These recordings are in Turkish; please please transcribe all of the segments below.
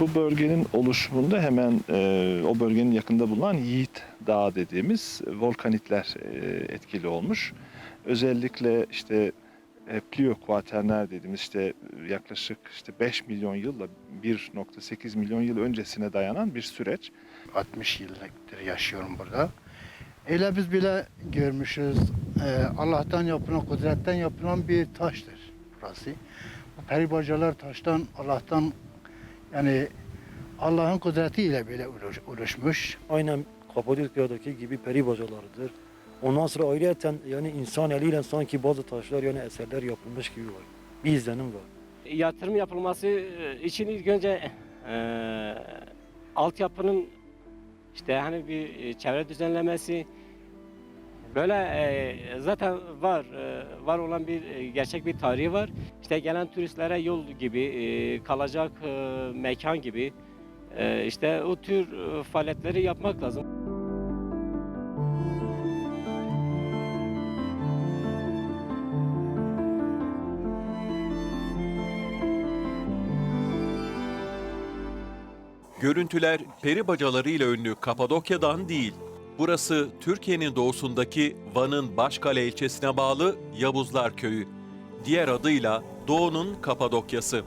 Bu bölgenin oluşumunda hemen e, o bölgenin yakında bulunan Yiğit Dağı dediğimiz volkanitler e, etkili olmuş. Özellikle işte e, Plio dediğimiz işte yaklaşık işte 5 milyon yılla 1.8 milyon yıl öncesine dayanan bir süreç. 60 yıllıktır yaşıyorum burada. Öyle biz bile görmüşüz. Ee, Allah'tan yapılan, kudretten yapılan bir taştır burası. Bu peri bacalar taştan, Allah'tan yani Allah'ın kudretiyle böyle oluş- oluşmuş. Aynen Kapadokya'daki gibi peri bacalarıdır. Ondan sonra ayrıyeten yani insan eliyle sanki bazı taşlar yani eserler yapılmış gibi var. Bir izlenim var. yatırım yapılması e, için ilk önce e, altyapının işte hani bir e, çevre düzenlemesi böyle e, zaten var e, var olan bir e, gerçek bir tarihi var. İşte gelen turistlere yol gibi e, kalacak e, mekan gibi e, işte o tür e, faaliyetleri yapmak lazım. Görüntüler peri bacaları ile ünlü Kapadokya'dan değil. Burası Türkiye'nin doğusundaki Van'ın Başkale ilçesine bağlı Yavuzlar Köyü. Diğer adıyla Doğu'nun Kapadokya'sı.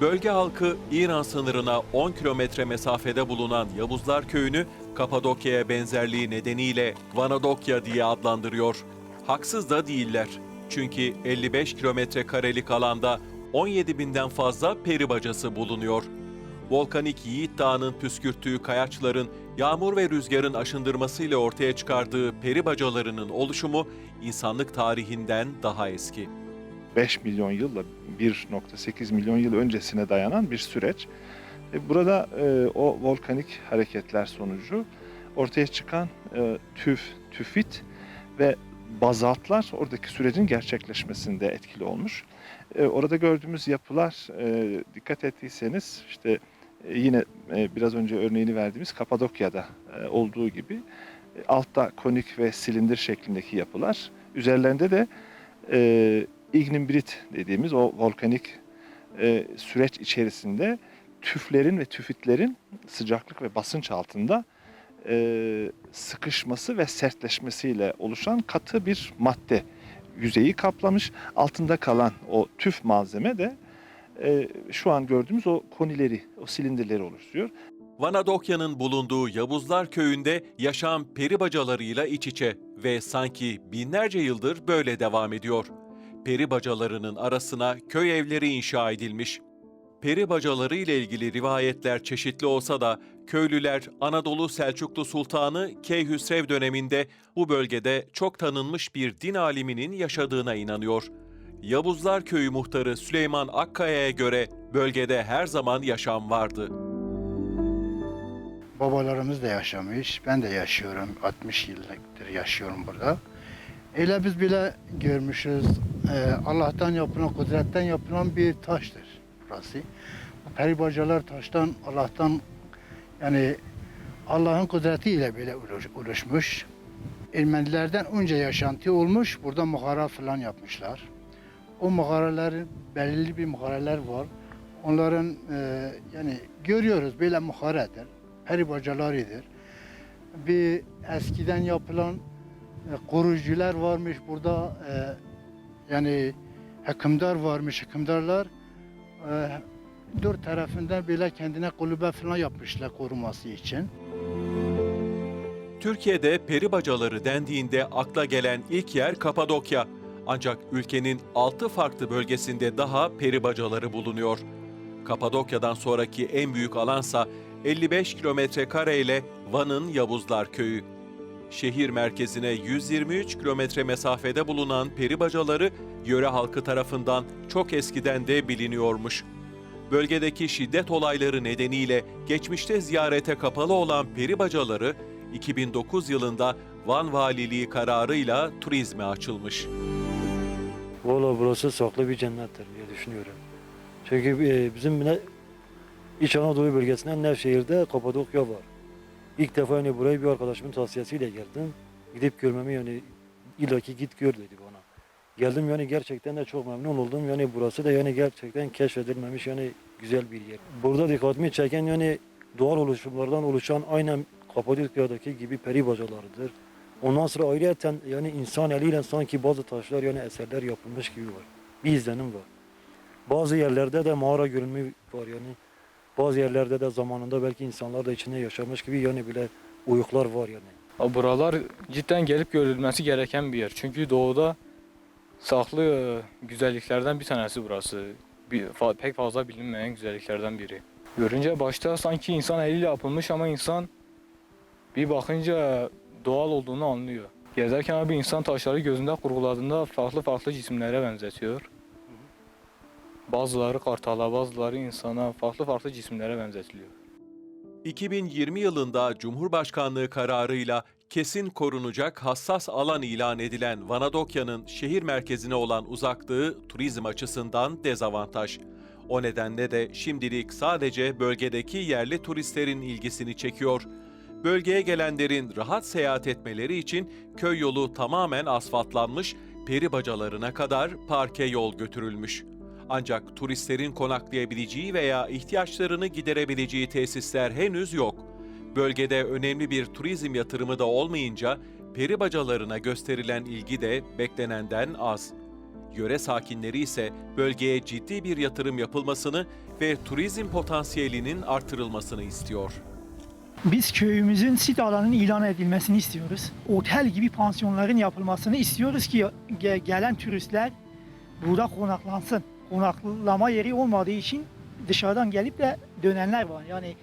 Bölge halkı İran sınırına 10 kilometre mesafede bulunan Yavuzlar Köyü'nü Kapadokya'ya benzerliği nedeniyle Vanadokya diye adlandırıyor. Haksız da değiller. Çünkü 55 kilometre karelik alanda 17 binden fazla peri bacası bulunuyor. Volkanik Yiğit Dağı'nın püskürttüğü kayaçların yağmur ve rüzgarın aşındırmasıyla ortaya çıkardığı peri bacalarının oluşumu insanlık tarihinden daha eski. 5 milyon yılla 1.8 milyon yıl öncesine dayanan bir süreç. E, Burada e, o volkanik hareketler sonucu ortaya çıkan e, tüf, tüfit ve bazaltlar oradaki sürecin gerçekleşmesinde etkili olmuş. E, Orada gördüğümüz yapılar e, dikkat ettiyseniz işte e, yine e, biraz önce örneğini verdiğimiz Kapadokya'da e, olduğu gibi e, altta konik ve silindir şeklindeki yapılar. Üzerlerinde de e, ignimbirit dediğimiz o volkanik e, süreç içerisinde tüflerin ve tüfitlerin sıcaklık ve basınç altında e, sıkışması ve sertleşmesiyle oluşan katı bir madde yüzeyi kaplamış. Altında kalan o tüf malzeme de e, şu an gördüğümüz o konileri, o silindirleri oluşturuyor. Vanadokya'nın bulunduğu Yavuzlar Köyü'nde yaşam peri bacalarıyla iç içe ve sanki binlerce yıldır böyle devam ediyor. Peri bacalarının arasına köy evleri inşa edilmiş. Peri bacaları ile ilgili rivayetler çeşitli olsa da köylüler Anadolu Selçuklu Sultanı Keyhüsrev döneminde bu bölgede çok tanınmış bir din aliminin yaşadığına inanıyor. Yavuzlar Köyü muhtarı Süleyman Akkaya'ya göre bölgede her zaman yaşam vardı. Babalarımız da yaşamış. Ben de yaşıyorum. 60 yıllıktır yaşıyorum burada. Öyle biz bile görmüşüz. Ee, Allah'tan yapılan, kudretten yapılan bir taştır burası. Bu peri bacalar taştan, Allah'tan yani Allah'ın kudretiyle böyle oluş- oluşmuş. Ermenilerden önce yaşantı olmuş. Burada mağara falan yapmışlar. O mağaraların belirli bir mağaralar var. Onların e, yani görüyoruz böyle mağaradır. Peri bacalarıdır. Bir eskiden yapılan e, varmış burada. e, yani hekimdar varmış. Hekimdarlar e, dört tarafından böyle kendine kulübe falan yapmışlar koruması için. Türkiye'de peri bacaları dendiğinde akla gelen ilk yer Kapadokya. Ancak ülkenin 6 farklı bölgesinde daha peri bacaları bulunuyor. Kapadokya'dan sonraki en büyük alansa 55 kilometre kare ile Van'ın Yavuzlar Köyü. Şehir merkezine 123 kilometre mesafede bulunan peri bacaları yöre halkı tarafından çok eskiden de biliniyormuş. Bölgedeki şiddet olayları nedeniyle geçmişte ziyarete kapalı olan peri bacaları 2009 yılında Van Valiliği kararıyla turizme açılmış. Valla burası saklı bir cennettir diye düşünüyorum. Çünkü e, bizim İç Anadolu bölgesinden Nevşehir'de Kapadokya var. İlk defa yani buraya bir arkadaşımın tavsiyesiyle geldim. Gidip görmemi yani illaki git gör dedi bana. Geldim yani gerçekten de çok memnun oldum. Yani burası da yani gerçekten keşfedilmemiş yani güzel bir yer. Burada dikkatimi çeken yani doğal oluşumlardan oluşan aynen Kapadokya'daki gibi peri bacalarıdır. Ondan sonra ayrıyeten yani insan eliyle sanki bazı taşlar yani eserler yapılmış gibi var. Bir izlenim var. Bazı yerlerde de mağara görünümü var yani. Bazı yerlerde de zamanında belki insanlar da içinde yaşamış gibi yani bile uyuklar var yani. Buralar cidden gelip görülmesi gereken bir yer. Çünkü doğuda saklı e, güzelliklerden bir tanesi burası. Bir, pek fazla bilinmeyen güzelliklerden biri. Görünce başta sanki insan eliyle yapılmış ama insan bir bakınca doğal olduğunu anlıyor. Gezerken abi insan taşları gözünde kurguladığında farklı farklı cisimlere benzetiyor. Bazıları kartala, bazıları insana, farklı farklı cisimlere benzetiliyor. 2020 yılında Cumhurbaşkanlığı kararıyla kesin korunacak hassas alan ilan edilen Vanadokya'nın şehir merkezine olan uzaklığı turizm açısından dezavantaj. O nedenle de şimdilik sadece bölgedeki yerli turistlerin ilgisini çekiyor. Bölgeye gelenlerin rahat seyahat etmeleri için köy yolu tamamen asfaltlanmış, peri bacalarına kadar parke yol götürülmüş. Ancak turistlerin konaklayabileceği veya ihtiyaçlarını giderebileceği tesisler henüz yok. Bölgede önemli bir turizm yatırımı da olmayınca peri bacalarına gösterilen ilgi de beklenenden az. Yöre sakinleri ise bölgeye ciddi bir yatırım yapılmasını ve turizm potansiyelinin artırılmasını istiyor. Biz köyümüzün sit alanının ilan edilmesini istiyoruz. Otel gibi pansiyonların yapılmasını istiyoruz ki ge- gelen turistler burada konaklansın. Konaklama yeri olmadığı için dışarıdan gelip de dönenler var. Yani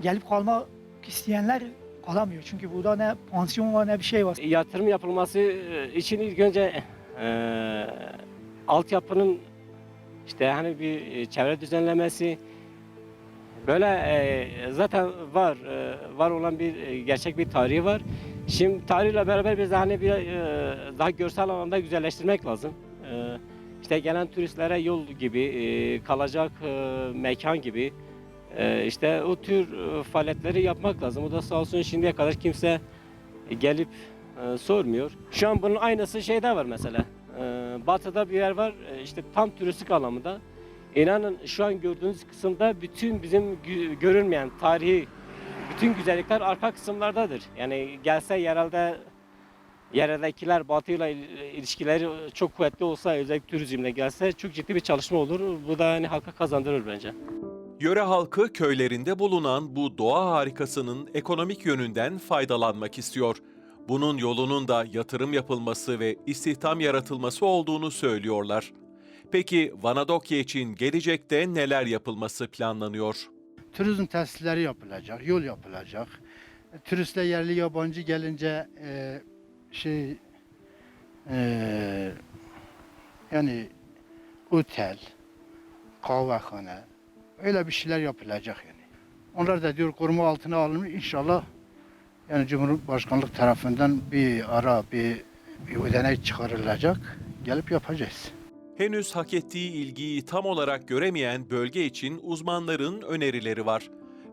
gelip kalmak isteyenler kalamıyor. Çünkü burada ne pansiyon var ne bir şey var. Yatırım yapılması e, için ilk önce e, altyapının işte hani bir e, çevre düzenlemesi böyle e, zaten var e, var olan bir e, gerçek bir tarihi var. Şimdi tarihle beraber biz hani bir e, daha görsel alanda güzelleştirmek lazım. E, işte gelen turistlere yol gibi, e, kalacak e, mekan gibi e, işte o tür e, faaliyetleri yapmak lazım. O da sağ olsun şimdiye kadar kimse gelip e, sormuyor. Şu an bunun aynısı şeyde var mesela. E, batı'da bir yer var e, işte tam turistik anlamında. İnanın şu an gördüğünüz kısımda bütün bizim görünmeyen tarihi bütün güzellikler arka kısımlardadır. Yani gelse yerelde yereldekiler batıyla il- ilişkileri çok kuvvetli olsa özellikle turizmle gelse çok ciddi bir çalışma olur. Bu da hani halka kazandırır bence. Yöre halkı köylerinde bulunan bu doğa harikasının ekonomik yönünden faydalanmak istiyor. Bunun yolunun da yatırım yapılması ve istihdam yaratılması olduğunu söylüyorlar. Peki Vanadokya için gelecekte neler yapılması planlanıyor? Turizm tesisleri yapılacak, yol yapılacak. E, Turistler yerli yabancı gelince e, şey e, yani otel, kahvehane öyle bir şeyler yapılacak yani. Onlar da diyor koruma altına alınmış inşallah yani Cumhurbaşkanlık tarafından bir ara bir, bir ödenek çıkarılacak. Gelip yapacağız. Henüz hak ettiği ilgiyi tam olarak göremeyen bölge için uzmanların önerileri var.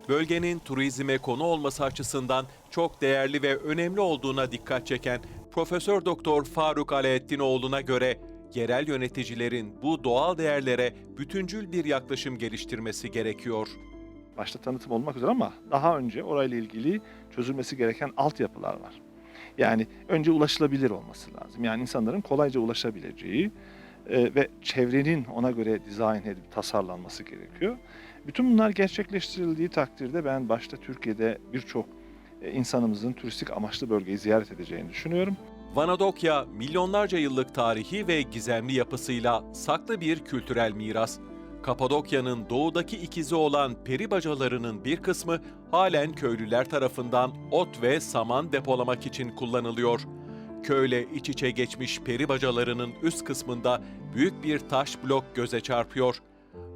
Bölgenin turizme konu olması açısından çok değerli ve önemli olduğuna dikkat çeken Profesör Doktor Faruk Alaaddinoğlu'na göre yerel yöneticilerin bu doğal değerlere bütüncül bir yaklaşım geliştirmesi gerekiyor. başta tanıtım olmak üzere ama daha önce orayla ilgili çözülmesi gereken altyapılar var. Yani önce ulaşılabilir olması lazım. Yani insanların kolayca ulaşabileceği e, ve çevrenin ona göre dizayn edip tasarlanması gerekiyor. Bütün bunlar gerçekleştirildiği takdirde ben başta Türkiye'de birçok e, insanımızın turistik amaçlı bölgeyi ziyaret edeceğini düşünüyorum. Vanadokya milyonlarca yıllık tarihi ve gizemli yapısıyla saklı bir kültürel miras. Kapadokya'nın doğudaki ikizi olan peri bacalarının bir kısmı halen köylüler tarafından ot ve saman depolamak için kullanılıyor. Köyle iç içe geçmiş peri bacalarının üst kısmında büyük bir taş blok göze çarpıyor.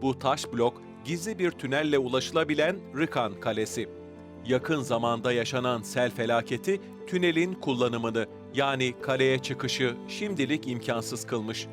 Bu taş blok gizli bir tünelle ulaşılabilen Rıkan Kalesi. Yakın zamanda yaşanan sel felaketi tünelin kullanımını yani kaleye çıkışı şimdilik imkansız kılmış.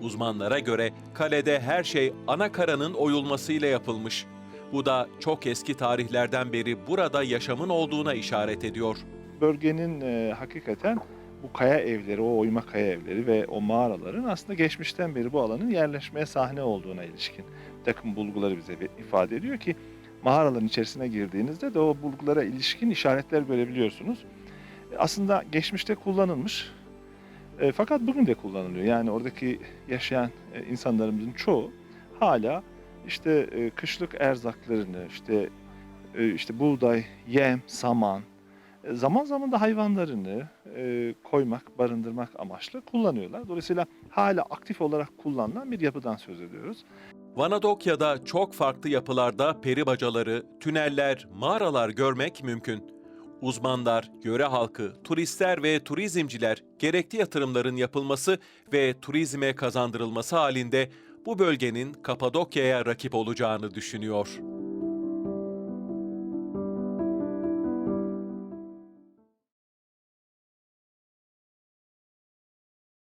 Uzmanlara göre kalede her şey ana karanın oyulmasıyla yapılmış. Bu da çok eski tarihlerden beri burada yaşamın olduğuna işaret ediyor. bölgenin e, hakikaten bu kaya evleri, o oyma kaya evleri ve o mağaraların aslında geçmişten beri bu alanın yerleşmeye sahne olduğuna ilişkin takım bulguları bize ifade ediyor ki mağaraların içerisine girdiğinizde de o bulgulara ilişkin işaretler görebiliyorsunuz. Aslında geçmişte kullanılmış e, fakat bugün de kullanılıyor. Yani oradaki yaşayan e, insanlarımızın çoğu hala işte e, kışlık erzaklarını, işte e, işte buğday, yem, saman, zaman zaman da hayvanlarını e, koymak, barındırmak amaçlı kullanıyorlar. Dolayısıyla hala aktif olarak kullanılan bir yapıdan söz ediyoruz. Vanadokya'da çok farklı yapılarda peri bacaları, tüneller, mağaralar görmek mümkün. Uzmanlar, yöre halkı, turistler ve turizmciler gerekli yatırımların yapılması ve turizme kazandırılması halinde bu bölgenin Kapadokya'ya rakip olacağını düşünüyor.